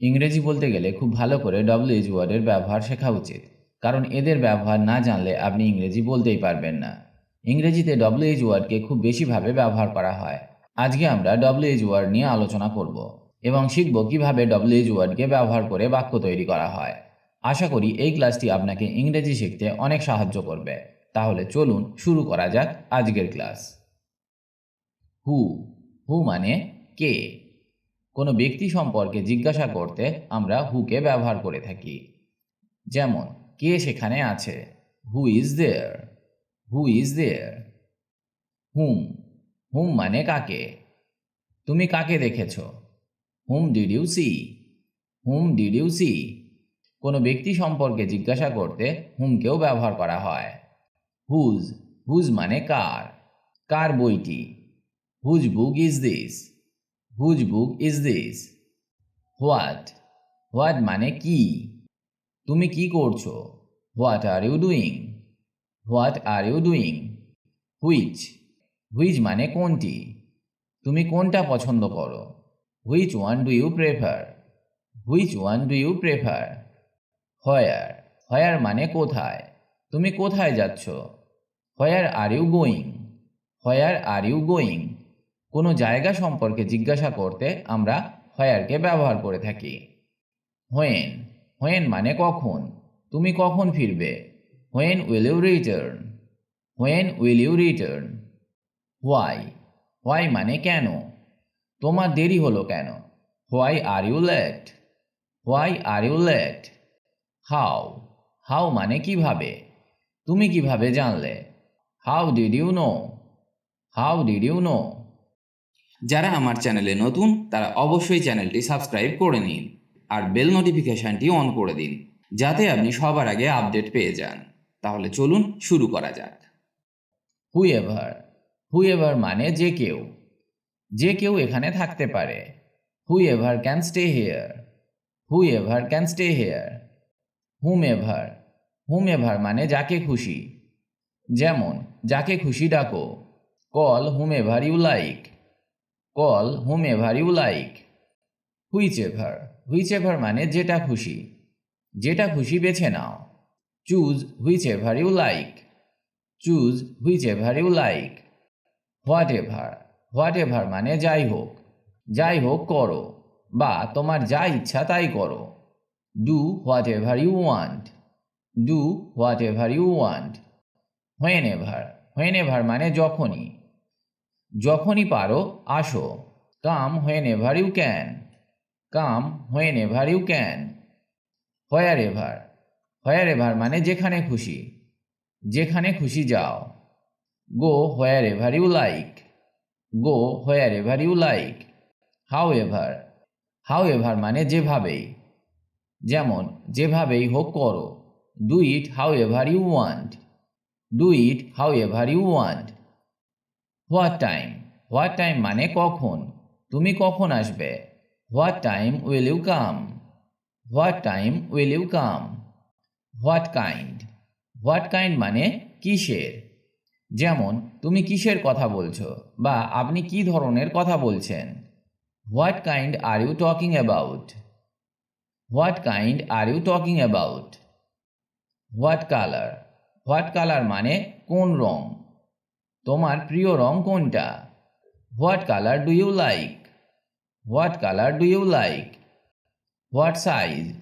ইংরেজি বলতে গেলে খুব ভালো করে ডব্লিউএইচ ওয়ার্ডের ব্যবহার শেখা উচিত। কারণ এদের ব্যবহার না জানলে আপনি ইংরেজি বলতেই পারবেন না। ইংরেজিতে ডব্লিউএইচ ওয়ার্ডকে খুব বেশিভাবে ব্যবহার করা হয়। আজকে আমরা ডব্লিউএইচ ওয়ার্ড নিয়ে আলোচনা করব এবং শিখব কীভাবে ডব্লিউএইচ ওয়ার্ডকে ব্যবহার করে বাক্য তৈরি করা হয়। আশা করি এই ক্লাসটি আপনাকে ইংরেজি শিখতে অনেক সাহায্য করবে। তাহলে চলুন শুরু করা যাক আজকের ক্লাস। হু। হু মানে কে? কোনো ব্যক্তি সম্পর্কে জিজ্ঞাসা করতে আমরা হুকে ব্যবহার করে থাকি। যেমন, কে সেখানে আছে? Who is there who is there হুম হুম মানে কাকে? তুমি কাকে দেখেছ? Whom did you see whom did you see কোনো ব্যক্তি সম্পর্কে জিজ্ঞাসা করতে হুমকেও ব্যবহার করা হয়। হুজ হুজ মানে কার? কার বইটি? Whose book is this whose book is this what what মানে কি? তুমি কি করছ? What are you doing what are you doing which which মানে কোনটি? তুমি কোনটা পছন্দ করো? Which one do you prefer which one do you prefer where where মানে কোথায়? তুমি কোথায় যাচ্ছ? Where are you going where are you going কোনো জায়গা সম্পর্কে জিজ্ঞাসা করতে আমরা হয়ারকে ব্যবহার করে থাকি। হোয়েন হোয়েন মানে কখন? তুমি কখন ফিরবে? When will you return? When will you return? Why? Why মানে কেন? তোমার দেরি হলো কেন? Why are you late? Why are you late? How? How মানে কীভাবে? তুমি কীভাবে জানলে? How did you know? How did you know? যারা আমার চ্যানেলে নতুন, তারা অবশ্যই চ্যানেলটি সাবস্ক্রাইব করে নিন আর বেল নোটিফিকেশনটি অন করে দিন, যাতে আপনি সবার আগে আপডেট পেয়ে যান। তাহলে চলুন শুরু করা যাক। হুইএভার হুইএভার মানে যে কেউ যে কেউ এখানে থাকতে পারে। Whoever can stay here whoever can stay here whomever whomever মানে যাকে খুশি। যেমন, যাকে খুশি ডাকো call whomever you like call whomever you like. Whichever? Whichever মানে যেটা খুশি। যেটা খুশি বেছে নাও। Choose whichever you like. Choose whichever you like. Whatever? Whatever মানে যাই হোক। যাই হোক করো। বা তোমার যা ইচ্ছা তাই করো। Do whatever you want. Do whatever you want. Whenever? Whenever মানে যখনই। যখনই পারো, আসো। Come whenever you can. Come whenever you can. Wherever wherever মানে যেখানে খুশি। যেখানে খুশি যাও। Go wherever you like. Go wherever you like. However. However মানে যেভাবেই। যেমন, যেভাবেই হোক করো। Do it however you want. Do it however you want. What time what time মানে কখন? তুমি কখন আসবে? What time will you come what time will you come what kind what kind মানে কিসের? যেমন, তুমি কিসের কথা বলছো? বা আপনি কি ধরনের কথা বলছেন? What kind are you talking about what kind are you talking about what colour what colour মানে কোন রং? তোমার প্রিয় রং কোনটা? What colour do you like what colour do you like what size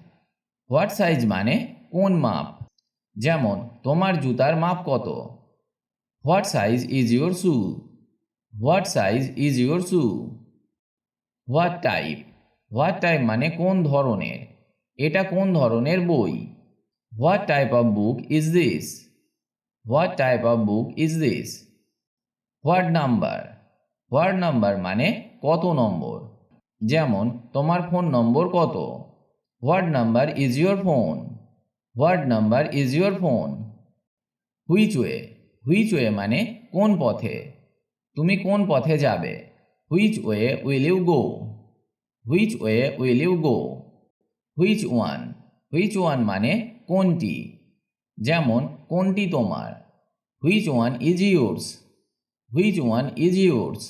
what size মানে কোন মাপ? যেমন, তোমার জুতার মাপ কত? What size is your shoe what size is your shoe what type what type মানে কোন ধরনের? এটা কোন ধরনের বই? What type of book is this what type of book is this what number what number মানে কত নম্বর? যেমন, তোমার ফোন নম্বর কত? What number is your phone what number is your phone which way which way মানে কোন পথে? তুমি কোন পথে যাবে? Which way will you go which way will you go which one which one মানে কোনটি? যেমন, কোনটি তোমার? Which one is yours which one is yours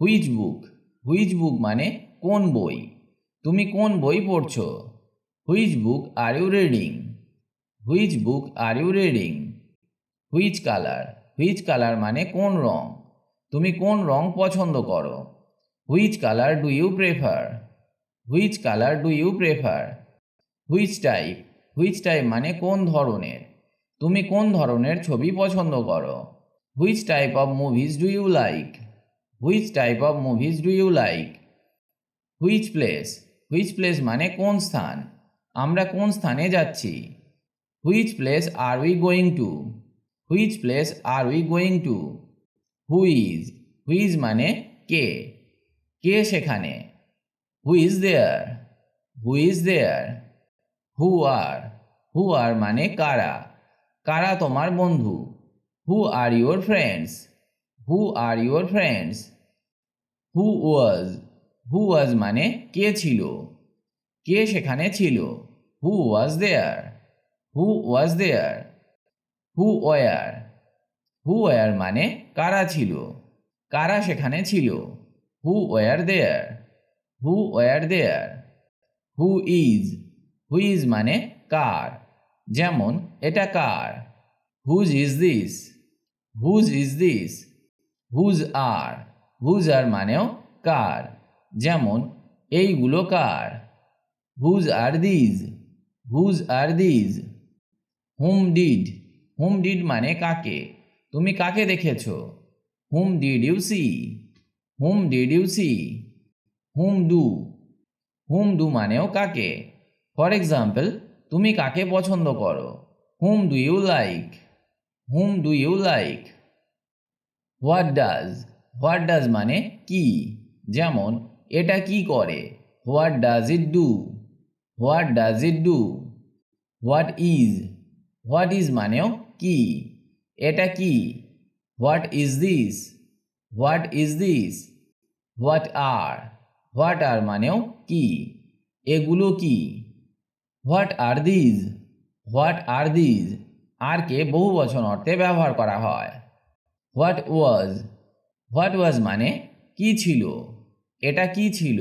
which book which book মানে কোন বই? তুমি কোন বই পড়ছো? Which book are you reading which book are you reading which colour which colour মানে কোন রং? তুমি কোন রং পছন্দ করো? Which colour do you prefer which colour do you prefer which type which type মানে কোন ধরনের? তুমি কোন ধরনের ছবি পছন্দ করো? Which type of movies do you like which type of movies do you like which place which place মানে কোন স্থান? আমরা কোন স্থানে যাচ্ছি? Which place are we going to which place are we going to who's who's মানে কে? কে সেখানে? হুইজ দেয়ার হুইজ দেয়ার হু আর হু আর মানে কারা? কারা তোমার বন্ধু? Who are your friends who are your friends who was who was মানে কে ছিল? কে সেখানে ছিল? হু ওয়াজ দেয়ার হু ওয়াজ দেয়ার হু ওয়ার হু ওয়ার মানে কারা ছিল? কারা সেখানে ছিল? Who were there who were there who is who is মানে কার? যেমন এটা কার। Whose is this whose is this whose are whose are মানেও কার? যেমন, এইগুলো কার? Whose are these whose are these whom did whom did মানে কাকে? তুমি কাকে দেখেছ? Whom did you see whom did you see whom do whom do মানেও কাকে? ফর এক্সাম্পল তুমি কাকে পছন্দ করো? Whom do you like whom do you like what does what does মানে কি? যেমন, এটা কি করে? What does it do what does it do what is what is মানেও কি? এটা কি? What is this what is this what are what are মানেও কি? এগুলো কি? What are these what are these আরকে বহু বচন অর্থে ব্যবহার করা হয়। হোয়াট ওয়াজ হোয়াট ওয়াজ মানে কি ছিল? এটা কি ছিল?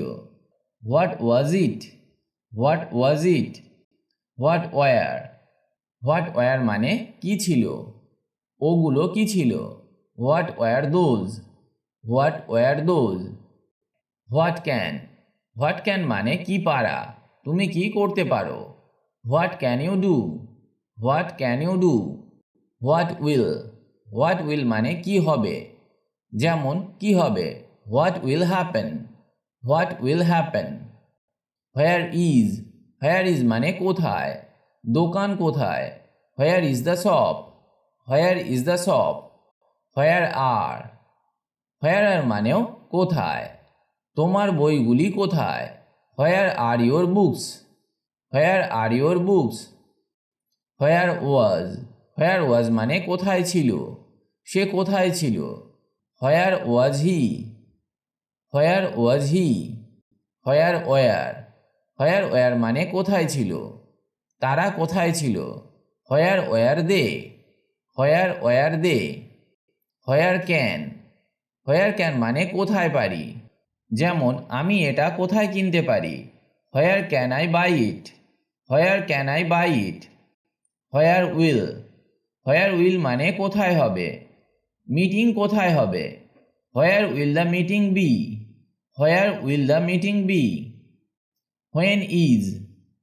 What was it what was it what were what were মানে কি ছিল? ওগুলো কি ছিল? What were those what were those what can what can মানে কি পারা? তুমি কি করতে পারো? What can you do what can you do what will what will মানে কি হবে? যেমন, কি হবে? What will happen what will happen where is where is মানে কোথায়? দোকান কোথায়? Where is the shop where is the shop where are where are মানেও কোথায়? তোমার বইগুলি কোথায়? Where are your books where are your books where was where was মানে কোথায় ছিল? সে কোথায় ছিল? Where was he where was he where were where were মানে কোথায় ছিল? তারা কোথায় ছিল? Where were they where were they where can where can মানে কোথায় পারি? যেমন, আমি এটা কোথায় কিনতে পারি? Where can I buy it where can I buy it where will where will মানে কোথায় হবে? মিটিং কোথায় হবে? Where will the meeting be where will the meeting be when is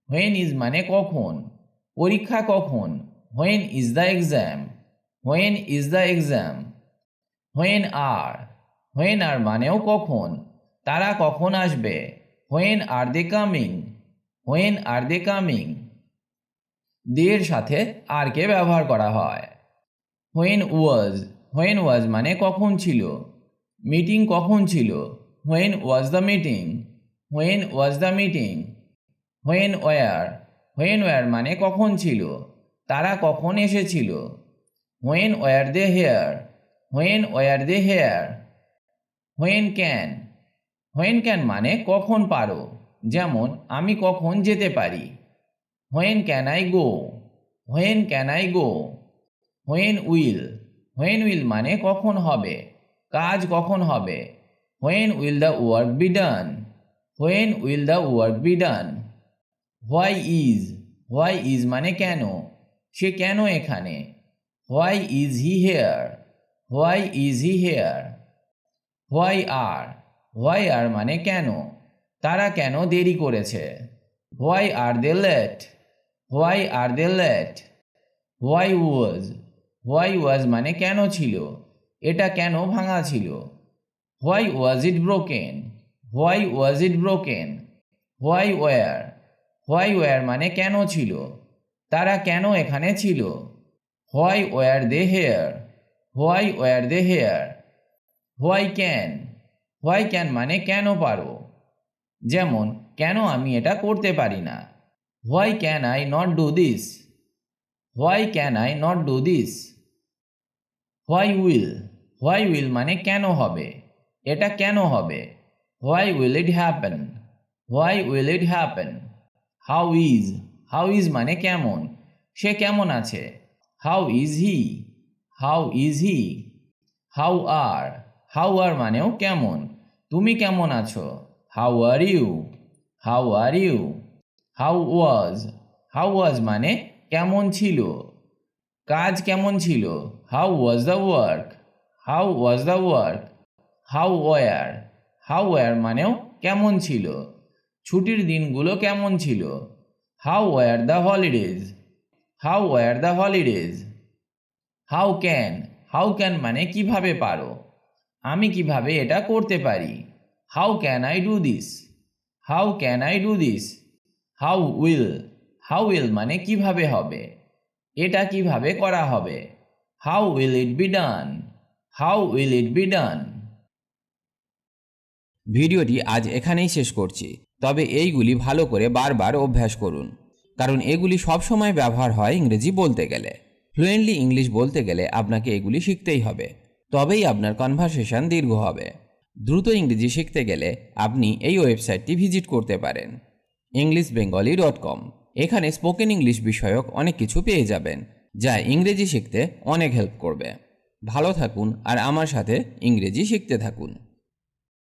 when is মানে কখন? পরীক্ষা কখন? When is the exam when is the exam when are when are মানেও কখন? তারা কখন আসবে? When are they coming when are they coming দের সাথে আরকে ব্যবহার করা হয়? হোয়েন ওয়াজ হোয়েন ওয়াজ মানে কখন ছিল? মিটিং কখন ছিল? When was the meeting when was the meeting when were when were মানে কখন ছিল? তারা কখন এসেছিল? When were they here when were they here when can when can মানে কখন পারো? যেমন, আমি কখন যেতে পারি? When can I go when can I go when will when will মানে কখন হবে? কাজ কখন হবে? When will the work be done when will the work be done why is why is মানে কেন? সে কেন এখানে? Why is he here why is he here why are why are মানে কেন? তারা কেন দেরি করেছে? Why are they late why are they late why was why was মানে কেন ছিল? এটা কেন ভাঙা ছিল? Why was it broken why was it broken why were why were মানে কেন ছিল? তারা কেন এখানে ছিল? Why were they here why were they here why can why can মানে কেন পারো? যেমন, কেন আমি এটা করতে পারি না? Why can I not do this why can I not do this why will why will মানে কেন হবে? এটা কেন হবে? Why will it happen why will it happen how is how is মানে কেমন? সে কেমন আছে? How is he how is he how are how are মানেও কেমন? তুমি কেমন আছো? How are you how are you how was how was মানে কেমন ছিল? কাজ কেমন ছিল? How was the work how was the work how were how were মানেও কেমন ছিল? ছুটির দিনগুলো কেমন ছিল? How were the holidays how were the holidays how can how can মানে কীভাবে পারো? আমি কীভাবে এটা করতে পারি? How can I do this how can I do this how will how will মানে কীভাবে হবে? এটা কীভাবে করা হবে? How will it be done how will it be done ভিডিওটি আজ এখানেই শেষ করছি। তবে এইগুলি ভালো করে বারবার অভ্যাস করুন। কারণ এগুলি সবসময় ব্যবহার হয় ইংরেজি বলতে গেলে। ফ্লুয়েন্টলি ইংলিশ বলতে গেলে আপনাকে এগুলি শিখতেই হবে। তবেই আপনার কনভারসেশন দীর্ঘ হবে। দ্রুত ইংরেজি শিখতে গেলে আপনি এই ওয়েবসাইটটি ভিজিট করতে পারেন। ইংলিশ বেঙ্গলি ডট কম এখানে স্পোকেন ইংলিশ বিষয়ক অনেক কিছু পেয়ে যাবেন, যা ইংরেজি শিখতে অনেক হেল্প করবে। ভালো থাকুন আর আমার সাথে ইংরেজি শিখতে থাকুন।